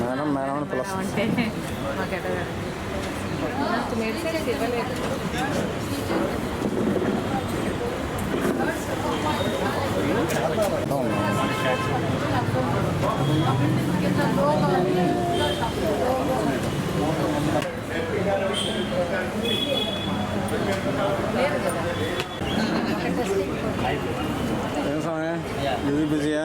Madam madam అని పిలుస్తాం. అంటే మాకు నాకు మెడిసిన్స్ ఇవ్వలేదు. లేదు కదా ఏం సమయం ఇది బిజీయా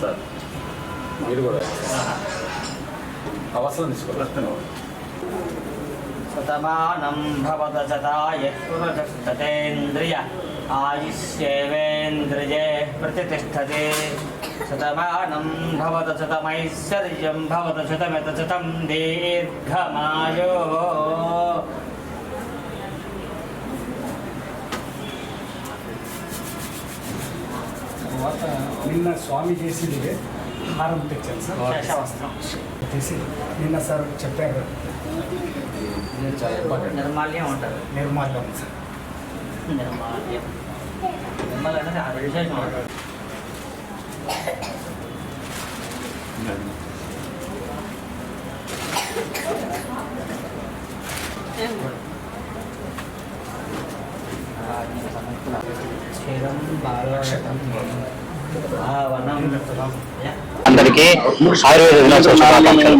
సార్. మీరు కూడా. అవసరం తీసుకోవాలి శతమానం భవత శతాయ పురుషస్తేంద్రియ ఆయుష్యేవేంద్రియే ప్రతిష్టతే. శతమానం భవత శతమైశ్వర్యం భవత శతమిత శతం దీర్ఘమాయో. తర్వాత నిన్న స్వామి చేసింది హారం తెచ్చాను సార్. తీసి నిన్న సార్ చెప్పారు. నిర్మాల్యం ఉంటుంది. నిర్మాల్యం సార్. నిర్మాల్యం. నిర్మల్ అంటే అది విశేషం ఉంటుంది. క్షీరం బాలవటం అందరికీ ఆయుర్వేద దినోత్సవ శుభాకాంక్షలు.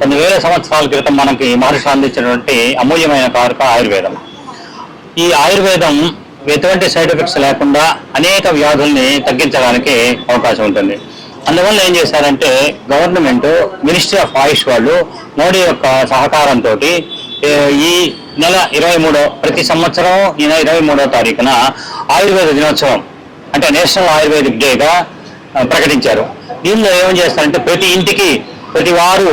కొన్ని వేల సంవత్సరాల క్రితం మనకి మహర్షి అందించినటువంటి అమూల్యమైన కారక ఆయుర్వేదం. ఈ ఆయుర్వేదం ఎటువంటి సైడ్ ఎఫెక్ట్స్ లేకుండా అనేక వ్యాధుల్ని తగ్గించడానికి అవకాశం ఉంటుంది. అందువల్ల ఏం చేశారంటే గవర్నమెంట్ మినిస్ట్రీ ఆఫ్ ఆయుష్ వాళ్ళు మోడీ యొక్క సహకారంతో ఈ నెల ఇరవై మూడో ప్రతి సంవత్సరం ఈ నెల ఇరవై మూడో తారీఖున ఆయుర్వేద దినోత్సవం అంటే నేషనల్ ఆయుర్వేదిక్ డేగా ప్రకటించారు. దీనిలో ఏం చేస్తారంటే ప్రతి ఇంటికి ప్రతి వారు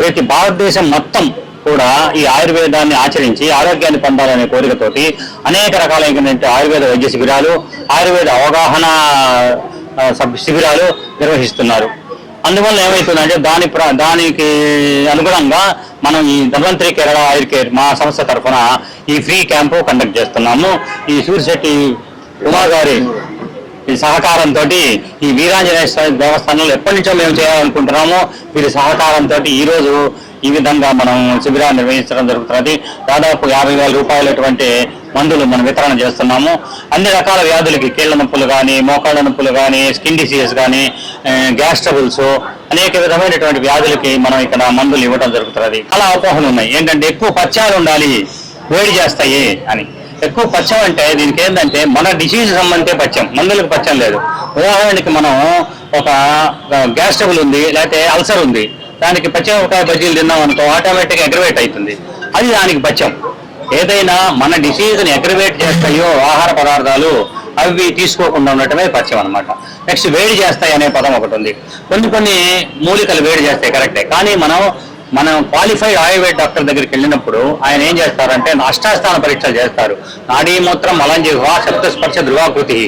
ప్రతి భారతదేశం మొత్తం కూడా ఈ ఆయుర్వేదాన్ని ఆచరించి ఆరోగ్యాన్ని పొందాలనే కోరికతోటి అనేక రకాలైనటువంటి ఆయుర్వేద వైద్య శిబిరాలు ఆయుర్వేద అవగాహన సబ్ శిబిరాలు నిర్వహిస్తున్నారు. అందువల్ల ఏమవుతుందంటే దాని ప్ర- దానికి అనుగుణంగా మనం ఈ ధన్వంతరి కేరళ ఆయుర్ కేర్ మా సంస్థ తరఫున ఈ ఫ్రీ క్యాంపు కండక్ట్ చేస్తున్నాము. ఈ సూర్యశెట్టి ఉమా గారి ఈ సహకారంతో ఈ వీరాంజనేయ స్వామి దేవస్థానంలో ఎప్పటి నుంచో మేము చేయాలనుకుంటున్నామో. వీరి సహకారంతో ఈరోజు ఈ విధంగా మనం శిబిరాన్ని నిర్వహించడం జరుగుతున్నది. దాదాపు యాభై వేల రూపాయలటువంటి మందులు మనం వితరణ చేస్తున్నాము. అన్ని రకాల వ్యాధులకి కీళ్ళ నొప్పులు కానీ మోకాళ్ళ నొప్పులు కానీ స్కిన్ డిసీజెస్ కానీ గ్యాస్ ట్రబుల్స్ అనేక విధమైనటువంటి వ్యాధులకి మనం ఇక్కడ మందులు ఇవ్వడం జరుగుతుంది చాలా అవగాహన ఉన్నాయి. ఏంటంటే ఎక్కువ పచ్చాలు ఉండాలి వేడి చేస్తాయి అని. ఎక్కువ పచ్చం అంటే దీనికి ఏంటంటే మన డిసీజ్ సంబంధించే పచ్చం. మందులకు పచ్చం లేదు. ఉదాహరణకి మనం ఒక గ్యాస్ ట్రబుల్ ఉంది లేకపోతే అల్సర్ ఉంది. దానికి పచ్చిమిరపకాయ బజ్జీలు తిన్నాం అనుకో ఆటోమేటిక్గా అగ్రవేట్ అవుతుంది. అది దానికి పచ్చం. ఏదైనా మన డిసీజ్ని అగ్రివేట్ చేస్తాయో ఆహార పదార్థాలు అవి తీసుకోకుండా ఉండటమే పరిచయం అనమాట నెక్స్ట్ వేడి చేస్తాయి అనే పదం ఒకటి ఉంది. కొన్ని కొన్ని మూలికలు వేడి చేస్తాయి కరెక్టే కానీ మనం మనం క్వాలిఫైడ్ ఆయుర్వేద డాక్టర్ దగ్గరికి వెళ్ళినప్పుడు ఆయన ఏం చేస్తారంటే అష్టాస్థాన పరీక్షలు చేస్తారు. నాడీ మూత్రం మలంజిహ్వ శబ్ద స్పర్శ ధృవాకృతి.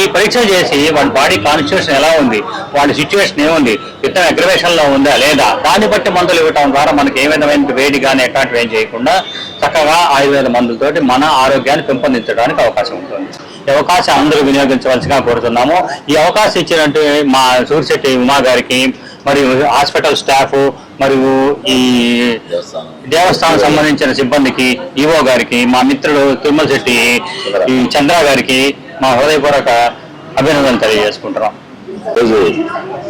ఈ పరీక్షలు చేసి వాడి బాడీ కాన్స్టిట్యూషన్ ఎలా ఉంది? వాడి సిచ్యువేషన్ ఏముంది? ఇతర అగ్రవేషన్లో ఉందా లేదా? దాన్ని బట్టి మందులు ఇవ్వటం ద్వారా మనకి ఏ విధమైన వేడి కానీ ఎట్లాంటివి ఏం చేయకుండా చక్కగా ఆయుర్వేద మందులతోటి మన ఆరోగ్యాన్ని పెంపొందించడానికి అవకాశం ఉంటుంది. ఈ అవకాశం అందరూ వినియోగించవలసిగా కోరుతున్నాము. ఈ అవకాశం ఇచ్చినట్టు మా సూర్శెట్టి ఉమా గారికి మరియు హాస్పిటల్ స్టాఫ్ మరియు ఈ దేవస్థానం సంబంధించిన సిబ్బందికి ఈవో గారికి మా మిత్రుడు తిరుమల శెట్టి ఈ చంద్ర గారికి మా హృదయపూర్వక అభినందనలు తెలియజేసుకుంటున్నాం. ఈరోజు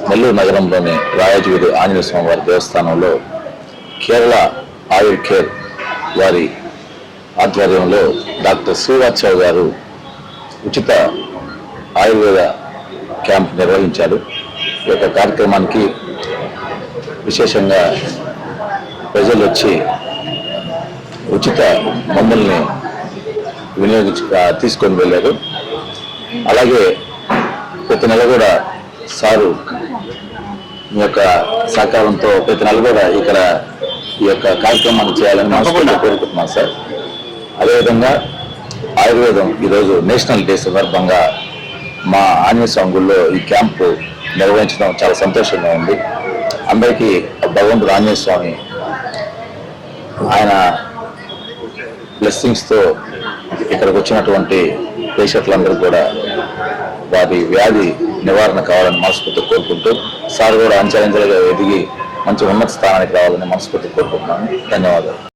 నెల్లూరు నగరంలోని రాయచూరి ఆంజనేయ స్వామి వారి దేవస్థానంలో కేరళ ఆయుర్ కేర్ వారి ఆధ్వర్యంలో డాక్టర్ శ్రీవాత్సవ్ గారు ఉచిత ఆయుర్వేద క్యాంప్ నిర్వహించారు. ఈ యొక్క కార్యక్రమానికి విశేషంగా ప్రజలు వచ్చి ఉచిత మందుల్ని వినియోగించు తీసుకొని వెళ్ళారు. అలాగే ప్రతి నెల కూడా సారు మీ యొక్క సహకారంతో ప్రతి నెల కూడా ఇక్కడ ఈ యొక్క కార్యక్రమాన్ని చేయాలని మనస్ఫూర్తిగా కోరుకుంటున్నాను సార్. అదేవిధంగా ఆయుర్వేదం ఈరోజు నేషనల్ డే సందర్భంగా మా ఆంజనేయ స్వామి గుడిలో ఈ క్యాంపు నిర్వహించడం చాలా సంతోషంగా ఉంది. అందరికీ ఆ భగవంతుడు ఆంజనేయ స్వామి ఆయన బ్లెస్సింగ్స్తో ఇక్కడికి వచ్చినటువంటి పేషెంట్లందరూ కూడా వారి వ్యాధి నివారణ కావాలని మనస్ఫూర్తి కోరుకుంటూ సార్ కూడా అంచెలంచెలుగా ఎదిగి మంచి ఉన్నత స్థానానికి రావాలని మనస్ఫూర్తి కోరుకుంటున్నాను. ధన్యవాదాలు.